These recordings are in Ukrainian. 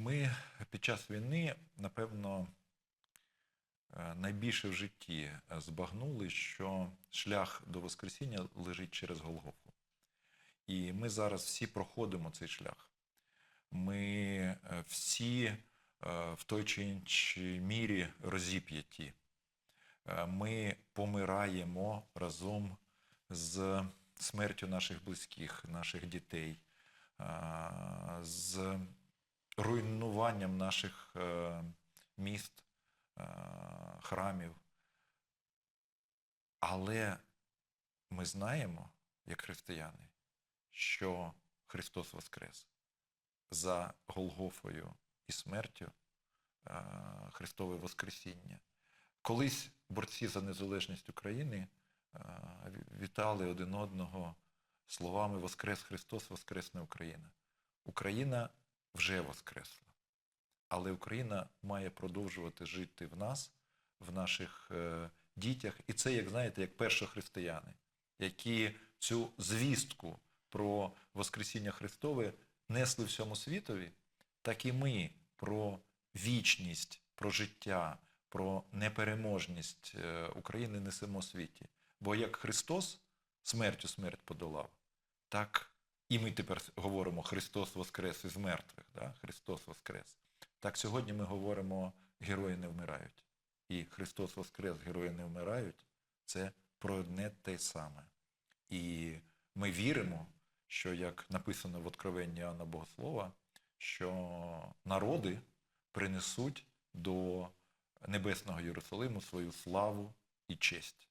Ми під час війни, напевно, е, найбільше в житті е, збагнули, що шлях до Воскресіння лежить через Голгофу. І ми зараз всі проходимо цей шлях. Ми е, всі в той чи іншій мірі розіп'яті. Ми помираємо разом з смертю наших близьких, наших дітей, з руйнуванням наших е, міст, е, храмів. Але ми знаємо, як християни, що Христос Воскрес за Голгофою і смертю е, Христове Воскресіння. Колись борці за незалежність України вітали один одного словами Воскрес Христос, Воскресне Україна. Україна вже воскресла. Але Україна має продовжувати жити в нас, в наших е, дітях. І це, як знаєте, як першохристияни, які цю звістку про Воскресіння Христове несли всьому світові, так і ми про вічність, про життя, про непереможність е, України несемо світі. Бо як Христос смертю смерть подолав, так і ми тепер говоримо Христос Воскрес із мертвих. Да? Христос Воскрес. Так сьогодні ми говоримо герої не вмирають. І Христос Воскрес, герої не вмирають це про одне те саме. І ми віримо, що, як написано в Откровенні Іоанна Богослова, що народи принесуть до Небесного Єрусалиму свою славу і честь.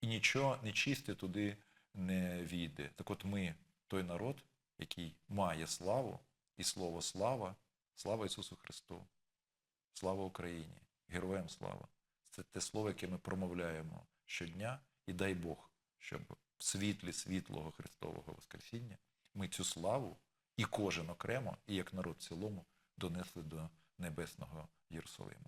І нічого нечисте туди не війде. Так от ми, той народ, який має славу і слово слава, слава Ісусу Христу, слава Україні, героям слава. Це те слово, яке ми промовляємо щодня, і дай Бог, щоб в світлі світлого Христового Воскресіння ми цю славу і кожен окремо, і як народ в цілому донесли до Небесного Єрусалиму.